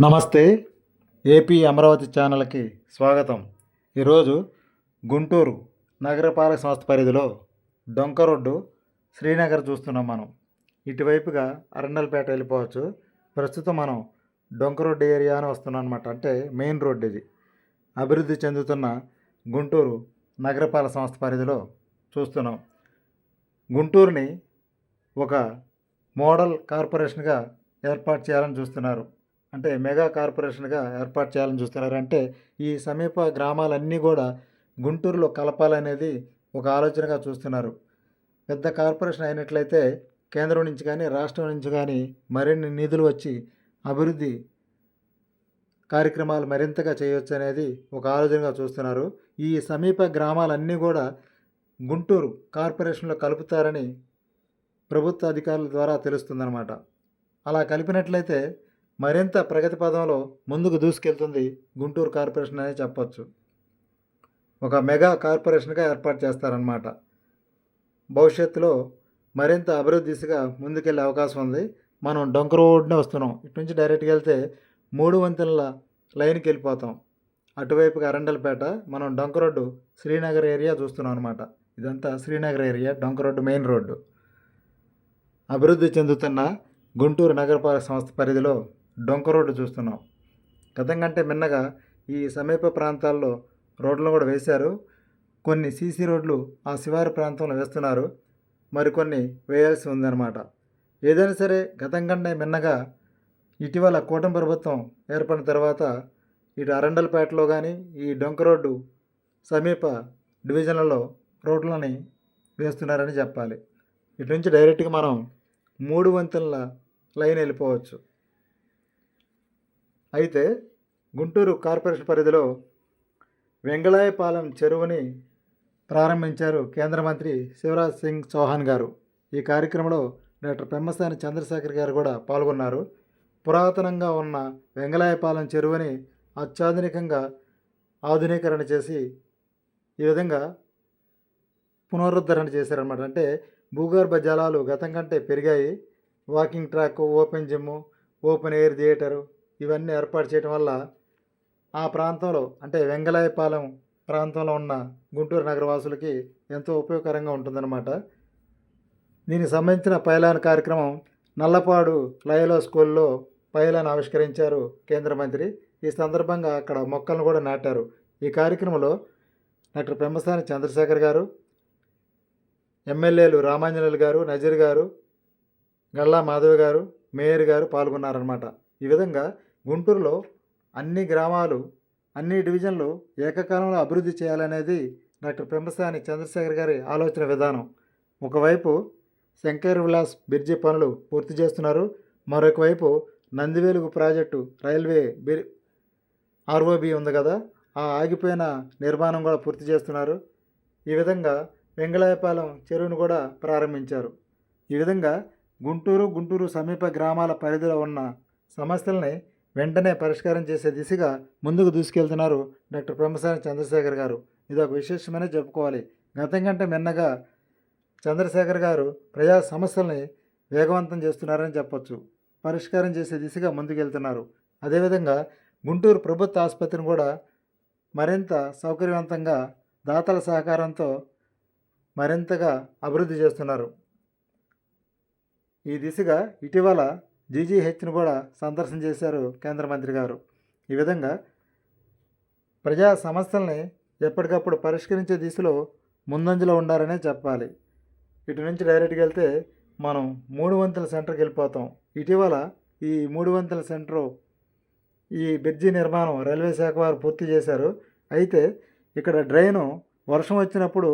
నమస్తే ఏపీ అమరావతి ఛానల్కి స్వాగతం. ఈరోజు గుంటూరు నగరపాలక సంస్థ పరిధిలో డొంక రోడ్డు శ్రీనగర్ చూస్తున్నాం మనం. ఇటువైపుగా అరండల్పేట వెళ్ళిపోవచ్చు. ప్రస్తుతం మనం డొంక రోడ్డు ఏరియా అని వస్తున్నాం అనమాట అంటే మెయిన్ రోడ్డు ఇది. అభివృద్ధి చెందుతున్న గుంటూరు నగరపాలక సంస్థ పరిధిలో చూస్తున్నాం. గుంటూరుని ఒక మోడల్ కార్పొరేషన్గా ఏర్పాటు చేయాలని చూస్తున్నారు. అంటే మెగా కార్పొరేషన్గా ఏర్పాటు చేయాలని చూస్తున్నారు. అంటే ఈ సమీప గ్రామాలన్నీ కూడా గుంటూరులో కలపాలనేది ఒక ఆలోచనగా చూస్తున్నారు. పెద్ద కార్పొరేషన్ అయినట్లయితే కేంద్రం నుంచి కానీ రాష్ట్రం నుంచి కానీ మరిన్ని నిధులు వచ్చి అభివృద్ధి కార్యక్రమాలు మరింతగా చేయవచ్చు అనేది ఒక ఆలోచనగా చూస్తున్నారు. ఈ సమీప గ్రామాలన్నీ కూడా గుంటూరు కార్పొరేషన్లో కలుపుతారని ప్రభుత్వ అధికారుల ద్వారా తెలుస్తుందన్నమాట. అలా కలిపినట్లయితే మరింత ప్రగతి పదంలో ముందుకు దూసుకెళ్తుంది గుంటూరు కార్పొరేషన్ అని చెప్పచ్చు. ఒక మెగా కార్పొరేషన్గా ఏర్పాటు చేస్తారనమాట భవిష్యత్తులో మరింత అభివృద్ధి దిశగా ముందుకెళ్ళే అవకాశం ఉంది. మనం డొంక రోడ్నే వస్తున్నాం. ఇటు నుంచి డైరెక్ట్గా వెళ్తే మూడు వంతెనల లైన్కి వెళ్ళిపోతాం. అటువైపుగా అరండల్పేట మనం డొంక రోడ్డు శ్రీనగర్ ఏరియా చూస్తున్నాం అనమాట ఇదంతా శ్రీనగర్ ఏరియా డొంక రోడ్డు మెయిన్ రోడ్డు. అభివృద్ధి చెందుతున్న గుంటూరు నగరపాలక సంస్థ పరిధిలో డొంక రోడ్డు చూస్తున్నాం. గతం కంటే మిన్నగా ఈ సమీప ప్రాంతాల్లో రోడ్లను కూడా వేశారు. కొన్ని సీసీ రోడ్లు ఆ శివారు ప్రాంతంలో వేస్తున్నారు. మరికొన్ని వేయాల్సి ఉందన్నమాట. ఏదైనా సరే గతం కంటే మిన్నగా ఇటీవల కూటమి ప్రభుత్వం ఏర్పడిన తర్వాత ఇటు అరండల్పేటలో కానీ ఈ డొంక రోడ్డు సమీప డివిజన్లలో రోడ్లని వేస్తున్నారని చెప్పాలి. ఇటు నుంచి డైరెక్ట్గా మనం మూడు వంతుల లైన్ వెళ్ళిపోవచ్చు. అయితే గుంటూరు కార్పొరేషన్ పరిధిలో వెంగళాయపాలెం చెరువుని ప్రారంభించారు కేంద్ర మంత్రి శివరాజ్ సింగ్ చౌహాన్ గారు. ఈ కార్యక్రమంలో డాక్టర్ పెమ్మసాని చంద్రశేఖర్ గారు కూడా పాల్గొన్నారు. పురాతనంగా ఉన్న వెంగళాయపాలెం చెరువుని అత్యాధునికంగా ఆధునీకరణ చేసి ఈ విధంగా పునరుద్ధరణ చేశారనమాట అంటే భూగర్భ జలాలు గతం కంటే పెరిగాయి. Walking track open gym open air theatre ఇవన్నీ ఏర్పాటు చేయడం వల్ల ఆ ప్రాంతంలో అంటే వెంగళాయపాలెం ప్రాంతంలో ఉన్న గుంటూరు నగరవాసులకి ఎంతో ఉపయోగకరంగా ఉంటుందన్నమాట. దీనికి సంబంధించిన పైలాన్ కార్యక్రమం నల్లపాడు లయలో స్కూల్లో పైలాన్ ఆవిష్కరించారు కేంద్ర మంత్రి. ఈ సందర్భంగా అక్కడ మొక్కలను కూడా నాటారు. ఈ కార్యక్రమంలో డాక్టర్ పెంబసాని చంద్రశేఖర్ గారు ఎమ్మెల్యేలు రామాంజనేయులు గారు నజీర్ గారు గల్లా మాధవ్ గారు మేయర్ గారు పాల్గొన్నారన్నమాట. ఈ విధంగా గుంటూరులో అన్ని గ్రామాలు అన్ని డివిజన్లు ఏకకాలంలో అభివృద్ధి చేయాలనేది డాక్టర్ పెంపసాని చంద్రశేఖర్ గారి ఆలోచన విధానం. ఒకవైపు శంకర్ విలాస్ బ్రిడ్జి పనులు పూర్తి చేస్తున్నారు. మరొక వైపు నందివేలుగు ప్రాజెక్టు రైల్వే బిర్ ఆర్ఓబి ఉంది కదా ఆ ఆగిపోయిన నిర్మాణం కూడా పూర్తి చేస్తున్నారు. ఈ విధంగా వెంగళాయపాలెం చెరువును కూడా ప్రారంభించారు. ఈ విధంగా గుంటూరు గుంటూరు సమీప గ్రామాల పరిధిలో ఉన్న సమస్యల్ని వెంటనే పరిష్కారం చేసే దిశగా ముందుకు దూసుకెళ్తున్నారు డాక్టర్ ప్రమసాని చంద్రశేఖర్ గారు. ఇది ఒక విశేషమనే చెప్పుకోవాలి. గతం కంటే మిన్నగా చంద్రశేఖర్ గారు ప్రజా సమస్యల్ని వేగవంతం చేస్తున్నారని చెప్పొచ్చు. పరిష్కారం చేసే దిశగా ముందుకెళ్తున్నారు. అదేవిధంగా గుంటూరు ప్రభుత్వ ఆసుపత్రిని కూడా మరింత సౌకర్యవంతంగా దాతల సహకారంతో మరింతగా అభివృద్ధి చేస్తున్నారు. ఈ దిశగా ఇటీవల జీజీహెచ్ను కూడా సందర్శన చేశారు కేంద్ర మంత్రి గారు. ఈ విధంగా ప్రజా సమస్యల్ని ఎప్పటికప్పుడు పరిష్కరించే దిశలో ముందంజలో ఉండాలనే చెప్పాలి. ఇటు నుంచి డైరెక్ట్గా వెళ్తే మనం మూడు వంతుల సెంటర్కి వెళ్ళిపోతాం. ఇటీవల ఈ మూడు వంతుల సెంటర్ ఈ బ్రిడ్జి నిర్మాణం రైల్వే శాఖ వారు పూర్తి చేశారు. అయితే ఇక్కడ డ్రైను వర్షం వచ్చినప్పుడు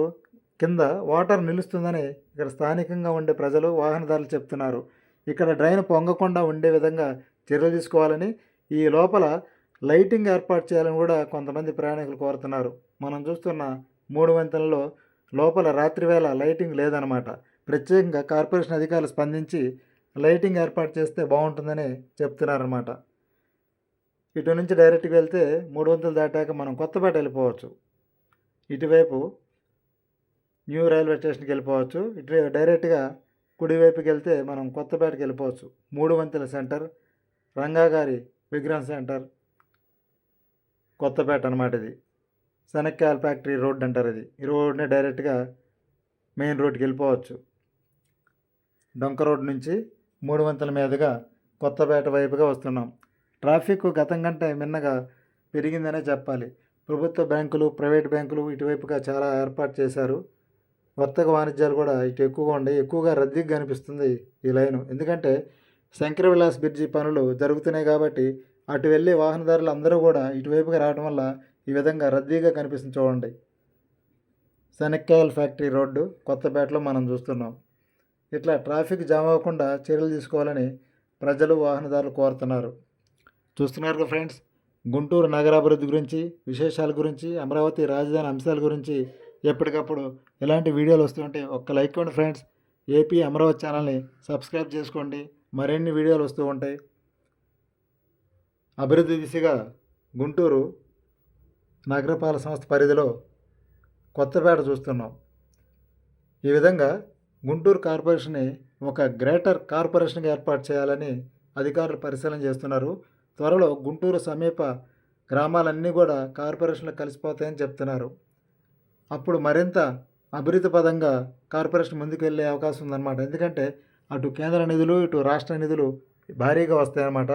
కింద వాటర్ నిలుస్తుందని ఇక్కడ స్థానికంగా ఉండే ప్రజలు వాహనదారులు చెప్తున్నారు. ఇక్కడ డ్రైన్ పొంగకుండా ఉండే విధంగా చర్యలు తీసుకోవాలని ఈ లోపల లైటింగ్ ఏర్పాటు చేయాలని కూడా కొంతమంది ప్రయాణికులు కోరుతున్నారు. మనం చూస్తున్న మూడు వంతెనలో లోపల రాత్రివేళ లైటింగ్ లేదనమాట ప్రత్యేకంగా కార్పొరేషన్ అధికారులు స్పందించి లైటింగ్ ఏర్పాటు చేస్తే బాగుంటుందని చెప్తున్నారనమాట ఇటు నుంచి డైరెక్ట్గా వెళ్తే మూడు వంతులు దాటాక మనం కొత్తపేట వెళ్ళిపోవచ్చు. ఇటువైపు న్యూ రైల్వే స్టేషన్కి వెళ్ళిపోవచ్చు. ఇటు డైరెక్ట్గా కుడివైపుకి వెళ్తే మనం కొత్తపేటకి వెళ్ళిపోవచ్చు. మూడు వంతుల సెంటర్ రంగా గారి విగ్రహం సెంటర్ కొత్తపేట అనమాట ఇది. శనక్కాయల ఫ్యాక్టరీ రోడ్ అంటారు ఇది. ఈ రోడ్ని డైరెక్ట్గా మెయిన్ రోడ్కి వెళ్ళిపోవచ్చు. డొంక రోడ్ నుంచి మూడు వంతుల మీదుగా కొత్తపేట వైపుగా వస్తున్నాం. ట్రాఫిక్ గతం కంటే మిన్నగా పెరిగిందనే చెప్పాలి. ప్రభుత్వ బ్యాంకులు ప్రైవేట్ బ్యాంకులు ఇటువైపుగా చాలా ఏర్పాటు చేశారు. వర్తక వాణిజ్యాలు కూడా ఇటు ఎక్కువగా ఉండే ఎక్కువగా రద్దీగా కనిపిస్తుంది ఈ లైను. ఎందుకంటే శంకర విలాస్ బ్రిడ్జి పనులు జరుగుతున్నాయి కాబట్టి అటు వెళ్ళే వాహనదారులు అందరూ కూడా ఇటువైపుగా రావడం వల్ల ఈ విధంగా రద్దీగా కనిపిస్తుంది చూడండి. శనక్కాయల ఫ్యాక్టరీ రోడ్డు కొత్తపేటలో మనం చూస్తున్నాం. ఇట్లా ట్రాఫిక్ జామ్ అవ్వకుండా చర్యలు తీసుకోవాలని ప్రజలు వాహనదారులు కోరుతున్నారు. చూస్తున్నారు కదా ఫ్రెండ్స్ గుంటూరు నగరాభివృద్ధి గురించి విశేషాల గురించి అమరావతి రాజధాని అంశాల గురించి ఎప్పటికప్పుడు ఇలాంటి వీడియోలు వస్తుంటే ఒక్క లైక్ ఇవ్వండి ఫ్రెండ్స్. ఏపీ అమరావతి ఛానల్ని సబ్స్క్రైబ్ చేసుకోండి. మరిన్ని వీడియోలు వస్తూ ఉంటాయి. అభివృద్ధి దిశగా గుంటూరు నగరపాలక సంస్థ పరిధిలో కొత్తపేట చూస్తున్నాం. ఈ విధంగా గుంటూరు కార్పొరేషన్ని ఒక గ్రేటర్ కార్పొరేషన్గా ఏర్పాటు చేయాలని అధికారులు పరిశీలన చేస్తున్నారు. త్వరలో గుంటూరు సమీప గ్రామాలన్నీ కూడా కార్పొరేషన్లో కలిసిపోతాయని చెప్తున్నారు. అప్పుడు మరింత అభివృద్ధి పదంగా కార్పొరేషన్ ముందుకు వెళ్ళే అవకాశం ఉందన్నమాట. ఎందుకంటే అటు కేంద్ర నిధులు ఇటు రాష్ట్ర నిధులు భారీగా వస్తాయన్నమాట.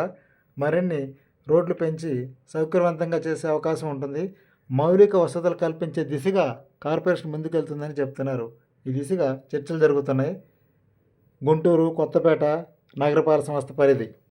మరిన్ని రోడ్లు పెంచి సౌకర్యవంతంగా చేసే అవకాశం ఉంటుంది. మౌలిక వసతులు కల్పించే దిశగా కార్పొరేషన్ ముందుకెళ్తుందని చెప్తున్నారు. ఈ దిశగా చర్చలు జరుగుతున్నాయి. గుంటూరు కొత్తపేట నగరపాలక సంస్థ పరిధి.